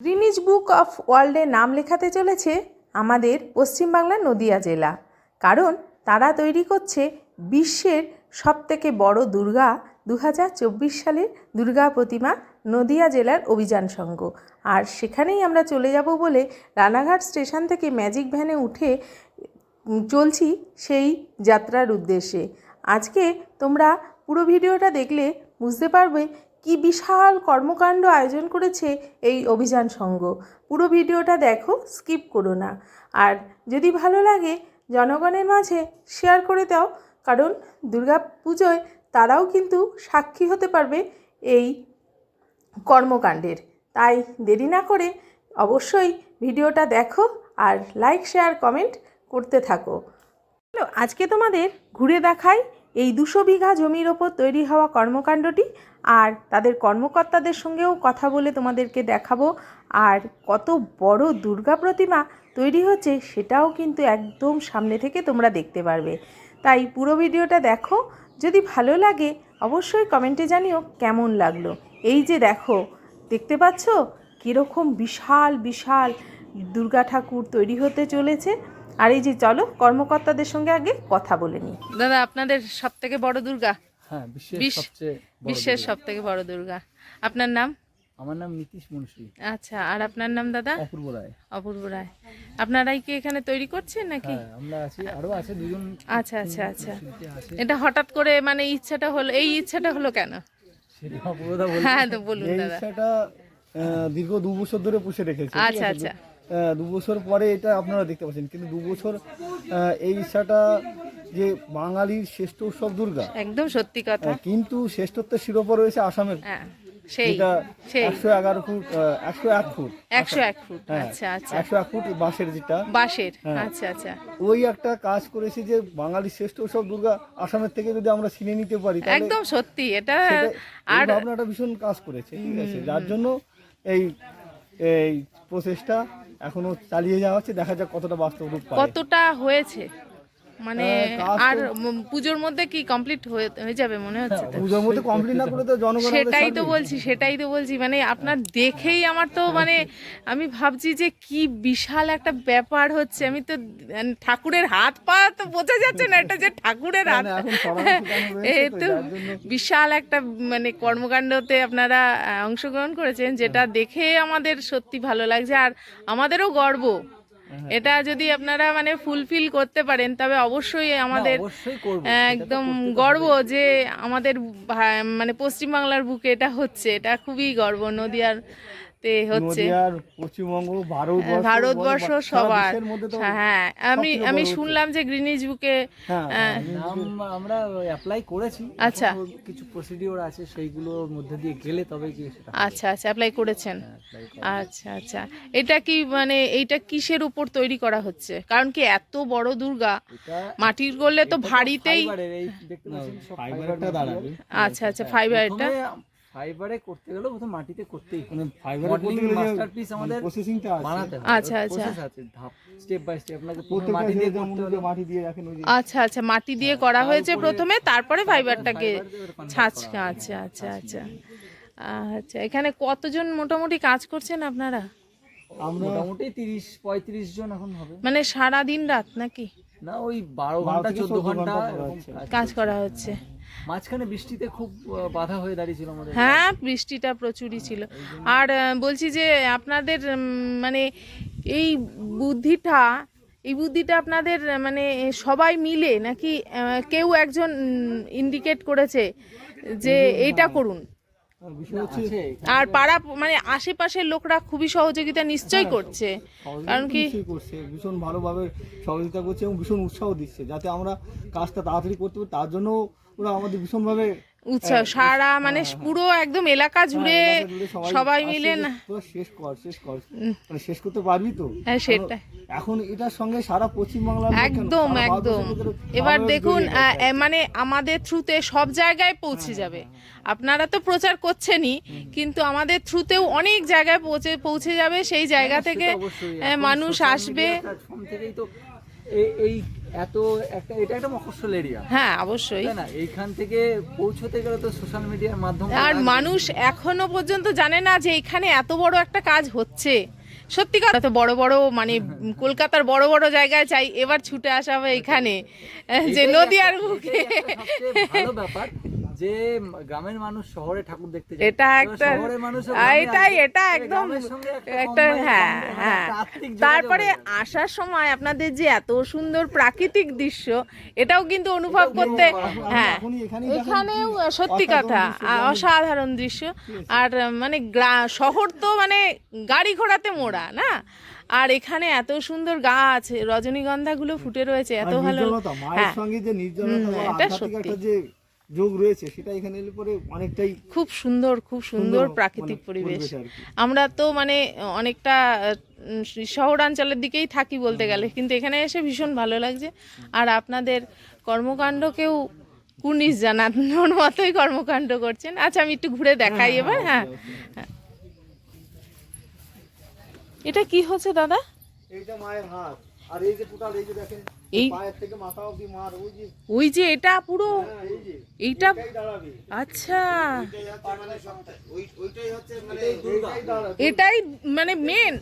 Greenidge book of ওয়ার্ল্ডে নাম লেখাতে চলেছে আমাদের পশ্চিমবাংলার নদিয়া জেলা। কারণ তারা তৈরি করছে বিশ্বের সবথেকে বড় দুর্গা দু হাজার চব্বিশ সালের দুর্গা প্রতিমা নদিয়া জেলার অভিযান সংঘ আর সেখানেই আমরা চলে যাব বলে রানাঘাট স্টেশন থেকে ম্যাজিক ভ্যানে উঠে চলছি সেই যাত্রার উদ্দেশ্যে। আজকে তোমরা পুরো ভিডিওটা দেখলে বুঝতে পারবে কি বিশাল কর্মকাণ্ড আয়োজন করেছে এই অভিযান সংঘ পুরো ভিডিওটা দেখো, স্কিপ করো না। আর যদি ভালো লাগে, জনগণের মাঝে শেয়ার করে দাও, কারণ দুর্গা পুজোয় তারাও কিন্তু সাক্ষী হতে পারবে এই কর্মকাণ্ডের। তাই দেরি না করে অবশ্যই ভিডিওটা দেখো আর লাইক শেয়ার কমেন্ট করতে থাকো। আজকে তোমাদের ঘুরে দেখাই এই দুশো বিঘা জমির ওপর তৈরি হওয়া কর্মকাণ্ডটি আর তাদের কর্মকর্তাদের সঙ্গেও কথা বলে তোমাদেরকে দেখাবো। আর কত বড় দুর্গা প্রতিমা তৈরি হচ্ছে সেটাও কিন্তু একদম সামনে থেকে তোমরা দেখতে পারবে। তাই পুরো ভিডিওটা দেখো। যদি ভালো লাগে, অবশ্যই কমেন্টে জানিও কেমন লাগল। এই যে দেখো, দেখতে পাচ্ছ? কীরকম বিশাল বিশাল দুর্গা ঠাকুর তৈরি হতে চলেছে। আর এই যে চলো কর্মকর্তাদের সঙ্গে আগে কথা বলে নিই। দাদা আপনাদের সব থেকে বড় দুর্গা? হ্যাঁ বিশ্বের বিশ্ব- বিশ্বের দুর্গা। সব থেকে বড় দুর্গা। আপনার নাম? আমার নাম নীতিশ মুন্সি আচ্ছা আর আপনার নাম দাদা? অপূর্ব রায়। অপূর্ব রায়। আপনারাই কি এখানে তৈরি করছেন নাকি? হ্যাঁ আমরা আছি আরও আছে দুজন আচ্ছা আচ্ছা আচ্ছা। এটা হঠাৎ করে মানে ইচ্ছাটা হলো এই ইচ্ছাটা হলো কেন? হ্যাঁ তো বলুন দাদা। ইচ্ছাটা দীর্ঘ দু বছর ধরে পুষে রেখেছে আচ্ছা আচ্ছা। দু বছর পরে এটা আপনারা দেখতে পাচ্ছেন। কিন্তু দু বছর এই ইচ্ছাটা যে বাঙালির শ্রেষ্ঠ উৎসব দুর্গা। একদম সত্যি কথা। কিন্তু শ্রেষ্ঠত্বের শিরোপা রয়েছে আসামের। হ্যাঁ সেই একশো এগারো ফুট একশো এক ফুট। একশো এক ফুট হ্যাঁ আচ্ছা আচ্ছা। একশো এক ফুট বাঁশের যেটা। বাঁশের হ্যাঁ। আচ্ছা আচ্ছা। ওই একটা কাজ করেছে যে বাঙালির শ্রেষ্ঠ উৎসব দুর্গা আসামের থেকে যদি আমরা চিনে নিতে পারি একদম সত্যি এটা সেটা- আর ভাবনাটা ভীষণ কাজ করেছে ঠিক আছে? যার জন্য এই এই প্রচেষ্টা এখনও চালিয়ে যাওয়া হচ্ছে দেখা যাক কতটা বাস্তব রূপ কতটা হয়েছে। মানে হ্যাঁ, আর পুজোর মধ্যে কি কমপ্লিট হয়ে হয়ে যাবে মনে হচ্ছে পুজোর মধ্যে কমপ্লিট না করে তো জনগণ সেটাই তো বলছি সেটাই তো বলছি মানে আপনার দেখেই আমার তো মানে আমি ভাবছি যে কি বিশাল একটা ব্যাপার হচ্ছে আমি তো মানে ঠাকুরের হাত পা তো বোঝা যাচ্ছে না এটা যে ঠাকুরের হাত তো, বিশাল একটা মানে কর্মকাণ্ডতে আপনারা অংশগ্রহণ করেছেন যেটা দেখে আমাদের সত্যি ভালো লাগছে আর আমাদেরও গর্ব। হ্যাঁ। এটা যদি আপনারা মানে ফুলফিল করতে পারেন তবে অবশ্যই আমাদের একদম গর্ব যে আমাদের মানে পশ্চিমবাংলার বুকে এটা হচ্ছে এটা খুবই গর্ব। হচ্ছে পশ্চিমবঙ্গ ভারতবর্ষ সবার। তো হ্যাঁ আমি আমি শুনলাম যে গ্রিনিজ বুকে হ্যাঁ আমরা অ্যাপ্লাই করেছি আচ্ছা। কিছু প্রসিডিওর আছে সেইগুলোর মধ্যে দিয়ে গেলে তবে কি আচ্ছা আচ্ছা অ্যাপ্লাই করেছেন। আচ্ছা আচ্ছা এটা কি মানে এইটা কিসের উপর তৈরি করা হচ্ছে? কারণ কি এত বড় দুর্গা মাটির করলে তো ভারীতেই ফাইবারটা আচ্ছা আচ্ছা ফাইবার এটা ফাইবারে করতে গেলে প্রথম মাটিতে করতেই। মানে ফাইবার আমাদের প্রসেসিংটা আছে। বানাতে আচ্ছা, আচ্ছা। আছে ধাপ স্টেপ বাই স্টেপ আপনাকে প্রথমে মাটি দিয়ে করতে মাটি দিয়ে রাখেন ওই আচ্ছা আচ্ছা মাটি দিয়ে করা হয়েছে প্রথমে তারপরে ফাইবারটাকে fiber দিয়ে ওটা convert ছাঁচ করা হবে। আচ্ছা আচ্ছা আচ্ছা। আচ্ছা এখানে কতজন মোটামুটি কাজ করছেন আপনারা? মোটামুটি তিরিশ পঁয়ত্রিশ জন এখন হবে। মানে সারা দিন রাত নাকি? না ওই বারো বারো ঘণ্টা থেকে চোদ্দ চোদ্দ ঘণ্টা। কাজ করা হচ্ছে। মাঝখানে বৃষ্টিতে খুব বাধা হয়ে দাঁড়িয়েছিল আমাদের। হ্যাঁ বৃষ্টিটা প্রচুরই ছিল। আর বলছি যে আপনাদের মানে এই বুদ্ধিটা এই বুদ্ধিটা আপনাদের মানে সবাই মিলে নাকি কেউ একজন ইন্ডিকেট করেছে যে এটা করুন? আর পাড়া মানে আশেপাশের লোকরা খুবই সহযোগিতা নিশ্চয়ই করছে। কারণ কি করছে ভীষণ ভালোভাবে সহযোগিতা করছে এবং ভীষণ উৎসাহ দিচ্ছে যাতে আমরা কাজটা তাড়াতাড়ি করতে পারি তার জন্য ওরা আমাদের ভীষণভাবে উৎসাহ সারা মানে পুরো একদম এলাকা জুড়ে হ্যাঁ, জুড়ে সবাই মিলে না। তোরা শেষ কর শেষ কর। মানে শেষ করতে পারবি তো? হ্যাঁ সেটাই। এখন এটার সঙ্গে সারা কেন, একদম একদম। এবার দেখুন মানে আমাদের থ্রুতে সব জায়গায় পৌঁছে যাবে। আপনারা তো প্রচার করছেনই কিন্তু আমাদের থ্রুতেও অনেক জায়গায় পৌঁছে পৌঁছে যাবে। সেই জায়গা থেকে সেটা মানুষ আসবে। এই এত একটা এটা একটা মফস্বল এরিয়া হ্যাঁ অবশ্যই। না? এইখান থেকে পৌঁছতে গেলে তো সোশ্যাল মিডিয়ার মাধ্যমে আর মানুষ এখনও পর্যন্ত জানে না যে এখানে এত বড় একটা কাজ হচ্ছে। সত্যি কথা তো বড় বড় মানে কলকাতার বড় বড় জায়গায় চাই এবার ছুটে আসা হবে এখানে। যে নদীয়ার মুখে। ভালো ব্যাপার। যে গ্রামের মানুষ শহরে ঠাকুর দেখতে যায় এটা একটা এটাই এটা একদম একটা একটা হ্যাঁ হ্যাঁ। তারপরে আসার সময় আপনাদের যে এত সুন্দর প্রাকৃতিক দৃশ্য এটাও কিন্তু অনুভব করতে হ্যাঁ। এখানেও সত্যি কথা অসাধারণ দৃশ্য। আর মানে শহর তো মানে গাড়ি ঘোড়াতে মোড়া না? আর এখানে এত সুন্দর গাছ রজনীগন্ধাগুলো ফুটে রয়েছে এত ভালো হ্যাঁ। সঙ্গে যে নির্জনতা হুম, বা এটা সত্যি। যোগ রয়েছে সেটা এখানে এলে পরে অনেকটাই খুব সুন্দর খুব সুন্দর সুন্দর প্রাকৃতিক মানে পরিবেশ। আমরা তো মানে অনেকটা শহরাঞ্চলের দিকেই থাকি বলতে গেলে কিন্তু এখানে এসে ভীষণ ভালো লাগছে। আর আপনাদের কর্মকাণ্ডকেও কুর্নিশ জানানোর মতোই কর্মকাণ্ড করছেন। আচ্ছা আমি একটু ঘুরে দেখাই এবার হ্যাঁ হ্যাঁ। এটা কি হচ্ছে দাদা? এইটা মায়ের হাত। আর এই যে টোটাল এই যে দেখেন এই- পায়ের থেকে মাথা অবধি মার ওই যে। এটা পুরো? হ্যাঁ, এই যে। এইটা আচ্ছা। এটাই মানে মেন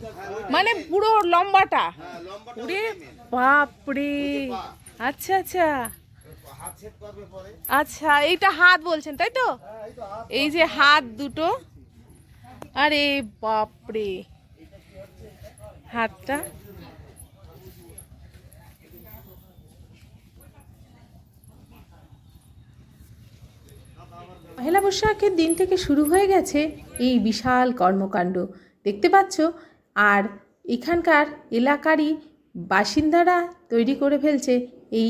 মানে পুরো লম্বাটা। ওরে বাপরে। আচ্ছা আচ্ছা। আচ্ছা এইটা হাত বলছেন তাই তো? এই যে হাত দুটো। আরে বাপরে। হাতটা। পহেলা বৈশাখের দিন থেকে শুরু হয়ে গেছে এই বিশাল কর্মকাণ্ড। দেখতে পাচ্ছ? আর এখানকার এলাকারই বাসিন্দারা তৈরি করে ফেলছে এই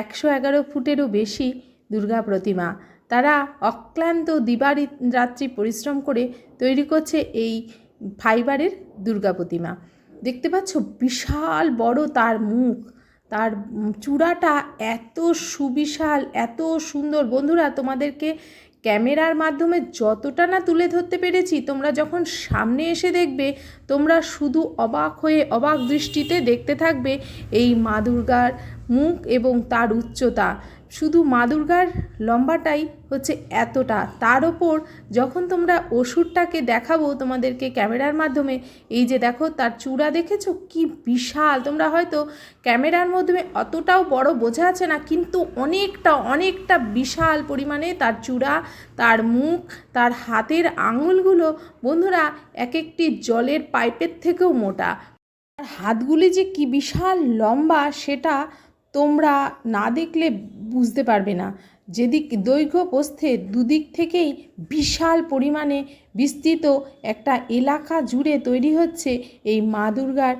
একশো এগারো ফুটেরও বেশি দুর্গা প্রতিমা। তারা অক্লান্ত দিবারি রাত্রি পরিশ্রম করে তৈরি করছে এই ফাইবারের দুর্গা প্রতিমা। দেখতে পাচ্ছ? বিশাল বড় তার মুখ। তার চূড়াটা এত সুবিশাল, এত সুন্দর। বন্ধুরা, তোমাদেরকে ক্যামেরার মাধ্যমে যতটা না তুলে ধরতে পেরেছি, তোমরা যখন সামনে এসে দেখবে, তোমরা শুধু অবাক হয়ে অবাক দৃষ্টিতে দেখতে থাকবে এই মা দুর্গার মুখ এবং তার উচ্চতা। শুধু মা দুর্গার লম্বাটাই হচ্ছে এতটা। তার ওপর যখন তোমরা ওষুধটাকে দেখাবো তোমাদেরকে ক্যামেরার মাধ্যমে, এই যে দেখো তার চূড়া দেখেছ? কি বিশাল! তোমরা হয়তো ক্যামেরার মাধ্যমে অতটাও বড় বোঝা যাচ্ছে না, কিন্তু অনেকটা অনেকটা বিশাল পরিমাণে তার চূড়া, তার মুখ, তার হাতের আঙুলগুলো বন্ধুরা এক একটি জলের পাইপের থেকেও মোটা। হাতগুলি যে কি বিশাল লম্বা সেটা তোমরা না দেখলে বুঝতে পারবে না। যেদিক দৈর্ঘ্য প্রস্থে দুদিক থেকেই বিশাল পরিমাণে বিস্তৃত একটা এলাকা জুড়ে তৈরি হচ্ছে এই মা দুর্গার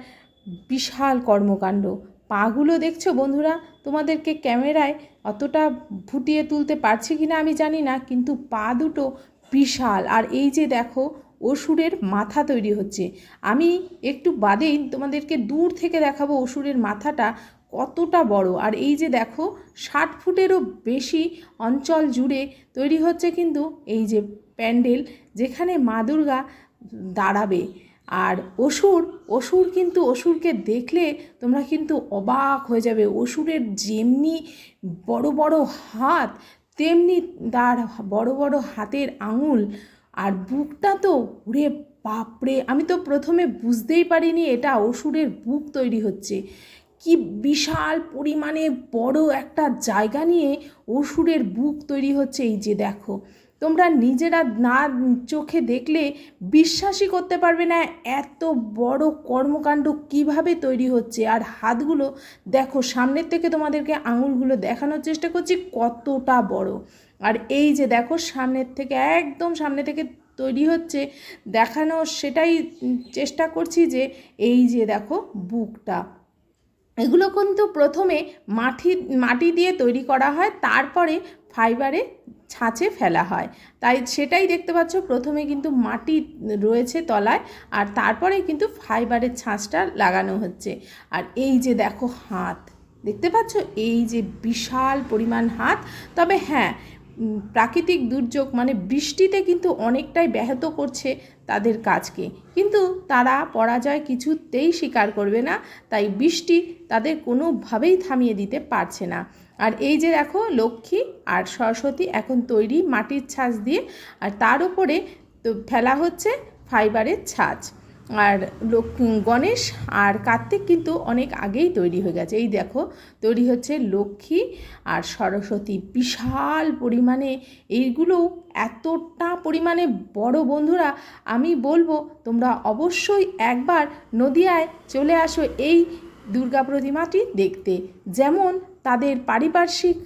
বিশাল কর্মকাণ্ড। পাগুলো দেখছ বন্ধুরা? তোমাদেরকে ক্যামেরায় অতটা ফুটিয়ে তুলতে পারছি কি না আমি জানি না, কিন্তু পা দুটো বিশাল। আর এই যে দেখো, অসুরের মাথা তৈরি হচ্ছে। আমি একটু বাদেই তোমাদেরকে দূর থেকে দেখাবো অসুরের মাথাটা। কতটা বড়? আর এই যে দেখো, ষাট ফুটেরও বেশি অঞ্চল জুড়ে তৈরি হচ্ছে কিন্তু এই যে প্যান্ডেল, যেখানে মা দুর্গা দাঁড়াবে। আর অসুর অসুর কিন্তু অসুরকে দেখলে তোমরা কিন্তু অবাক হয়ে যাবে। অসুরের যেমনি বড় বড় হাত, তেমনি তার বড় বড় হাতের আঙুল, আর বুকটা তো ওরে বাপরে! আমি তো প্রথমে বুঝতেই পারিনি এটা অসুরের বুক তৈরি হচ্ছে। কি বিশাল পরিমাণে বড় একটা জায়গা নিয়ে অসুরের বুক তৈরি হচ্ছে এই যে দেখো। তোমরা নিজেরা না চোখে দেখলে বিশ্বাসই করতে পারবে না এত বড় কর্মকাণ্ড কীভাবে তৈরি হচ্ছে। আর হাতগুলো দেখো, সামনের থেকে তোমাদেরকে আঙুলগুলো দেখানোর চেষ্টা করছি কতটা বড়। আর এই যে দেখো, সামনের থেকে, একদম সামনে থেকে তৈরি হচ্ছে দেখানো সেটাই চেষ্টা করছি যে এই যে দেখো, বুকটা। এগুলো কিন্তু প্রথমে মাটি মাটি দিয়ে তৈরি করা হয়, তারপরে ফাইবারে ছাঁচে ফেলা হয়। তাই সেটাই দেখতে পাচ্ছ, প্রথমে কিন্তু মাটি রয়েছে তলায়, আর তারপরে কিন্তু ফাইবারের ছাঁচটা লাগানো হচ্ছে। আর এই যে দেখো হাত, দেখতে পাচ্ছ? এই যে বিশাল পরিমাণ হাত। তবে হ্যাঁ প্রাকৃতিক দুর্যোগ মানে বৃষ্টিতে কিন্তু অনেকটাই ব্যাহত করছে তাদের কাজকে। কিন্তু তারা পরাজয় কিছুতেই স্বীকার করবে না, তাই বৃষ্টি তাদের কোনোভাবেই থামিয়ে দিতে পারছে না। আর এই যে দেখো, লক্ষ্মী আর সরস্বতী এখন তৈরি মাটির ছাঁচ দিয়ে, আর তার উপরে তো ফেলা হচ্ছে ফাইবারের ছাঁচ। আর গণেশ আর কার্তিক কিন্তু অনেক আগেই তৈরি হয়ে গেছে। এই দেখো, তৈরি হচ্ছে লক্ষ্মী আর সরস্বতী। বিশাল পরিমাণে এইগুলো এতটা পরিমাণে বড় বন্ধুরা, আমি বলব তোমরা অবশ্যই একবার নদিয়ায় চলে আসো এই দুর্গা প্রতিমাটি দেখতে। যেমন তাদের পারিপার্শ্বিক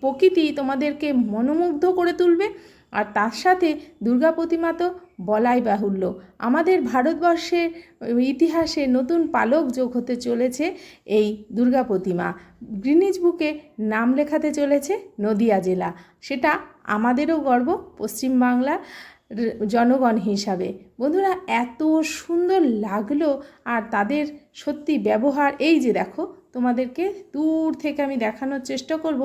প্রকৃতি তোমাদেরকে মনোমুগ্ধ করে তুলবে আর তার সাথে দুর্গা প্রতিমা তো বলাই বাহুল্য। আমাদের ভারতবর্ষের ইতিহাসে নতুন পালক যোগ হতে চলেছে এই দুর্গা প্রতিমা। গ্রিনিজ বুকে নাম লেখাতে চলেছে নদিয়া জেলা। সেটা আমাদেরও গর্ব, পশ্চিমবাংলার জনগণ হিসাবে। বন্ধুরা, এত সুন্দর লাগল আর তাদের সত্যি ব্যবহার। এই যে দেখো, তোমাদেরকে দূর থেকে আমি দেখানোর চেষ্টা করব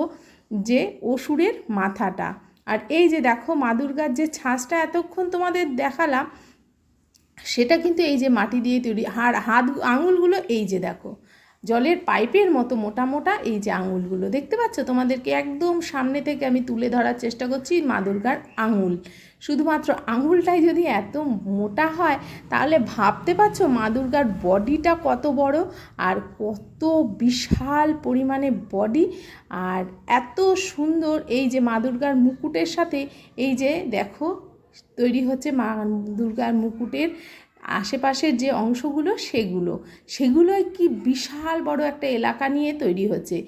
যে অসুরের মাথাটা। আর এই যে দেখো মা দুর্গার যে ছাঁচটা এতক্ষণ তোমাদের দেখালাম, সেটা কিন্তু এই যে মাটি দিয়ে তৈরি। আর হাত, আঙুলগুলো এই যে দেখো। জলের পাইপের মতো মোটা মোটা এই যে আঙুলগুলো। দেখতে পাচ্ছ? তোমাদেরকে একদম সামনে থেকে আমি তুলে ধরার চেষ্টা করছি মা দুর্গার আঙুল। শুধুমাত্র আঙুলটাই যদি এত মোটা হয়, তাহলে ভাবতে পারছ মা দুর্গার বডিটা কত বড়? আর কত বিশাল পরিমাণে বডি? আর এত সুন্দর এই যে মা দুর্গার মুকুটের সাথে এই যে দেখো, তৈরি হচ্ছে মা দুর্গার মুকুটের আশেপাশের যে অংশগুলো, সেগুলো। সেগুলোই কি বিশাল বড় একটা এলাকা নিয়ে তৈরি হচ্ছে?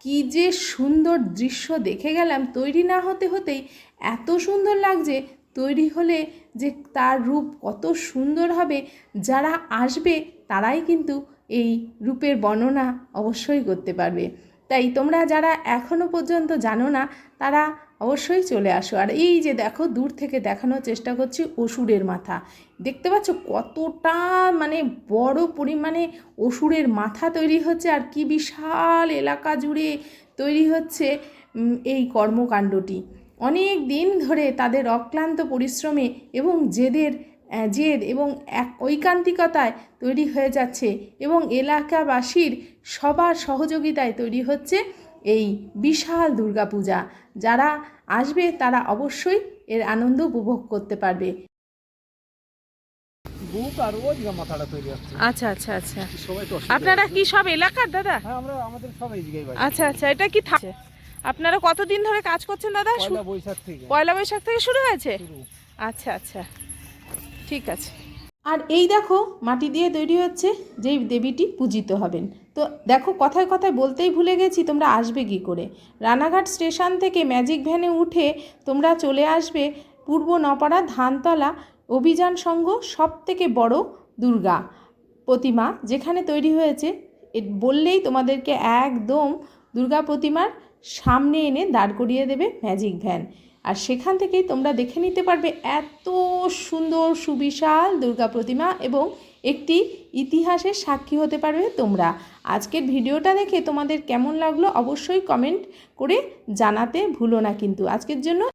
কি যে সুন্দর দৃশ্য দেখে গেলাম, তৈরি না হতে হতেই এত সুন্দর লাগছে, তৈরি হলে যে তার রূপ কত সুন্দর হবে, যারা আসবে তারাই কিন্তু এই রূপের বর্ণনা অবশ্যই করতে পারবে। তাই তোমরা যারা এখনও পর্যন্ত জানো না, তারা অবশ্যই চলে আসো। আর এই যে দেখো, দূর থেকে দেখানোর চেষ্টা করছি অসুরের মাথা। দেখতে পাচ্ছ কতটা মানে বড় পরিমাণে অসুরের মাথা তৈরি হচ্ছে আর কি বিশাল এলাকা জুড়ে তৈরি হচ্ছে এই কর্মকাণ্ডটি। অনেক দিন ধরে তাদের অক্লান্ত পরিশ্রমে এবং জেদের জেদ এবং এক ঐকান্তিকতায় তৈরি হয়ে যাচ্ছে এবং এলাকাবাসীর সবার সহযোগিতায় তৈরি হচ্ছে এই বিশাল দুর্গাপূজা। যারা আসবে তারা অবশ্যই এর আনন্দ উপভোগ করতে পারবে। আচ্ছা আচ্ছা আচ্ছা। আপনারা কি সব এলাকার দাদা? হ্যাঁ আচ্ছা আচ্ছা এটা কি থাকছে আপনারা কতদিন ধরে কাজ করছেন দাদা? পয়লা বৈশাখ থেকে। পয়লা বৈশাখ থেকে শুরু হয়েছে? আচ্ছা আচ্ছা ঠিক আছে। আর এই দেখো মাটি দিয়ে তৈরি হচ্ছে যেই দেবীটি পূজিত হবেন। তো দেখো কথায় কথায় বলতেই ভুলে গেছি তোমরা আসবে কি করে। রানাঘাট স্টেশন থেকে ম্যাজিক ভ্যানে উঠে তোমরা চলে আসবে পূর্ব নপাড়া ধানতলা অভিযান সংঘ সব থেকে বড় দুর্গা প্রতিমা যেখানে তৈরি হয়েছে। বললেই তোমাদেরকে একদম দুর্গা প্রতিমার সামনে এনে দাঁড় করিয়ে দেবে ম্যাজিক ভ্যান। আর সেখান থেকেই তোমরা দেখে নিতে পারবে এত সুন্দর সুবিশাল দুর্গা প্রতিমা এবং একটি ইতিহাসের সাক্ষী হতে পারবে তোমরা। আজকের ভিডিওটা দেখে তোমাদের কেমন লাগল অবশ্যই কমেন্ট করে জানাতে ভুলো না কিন্তু। আজকের জন্য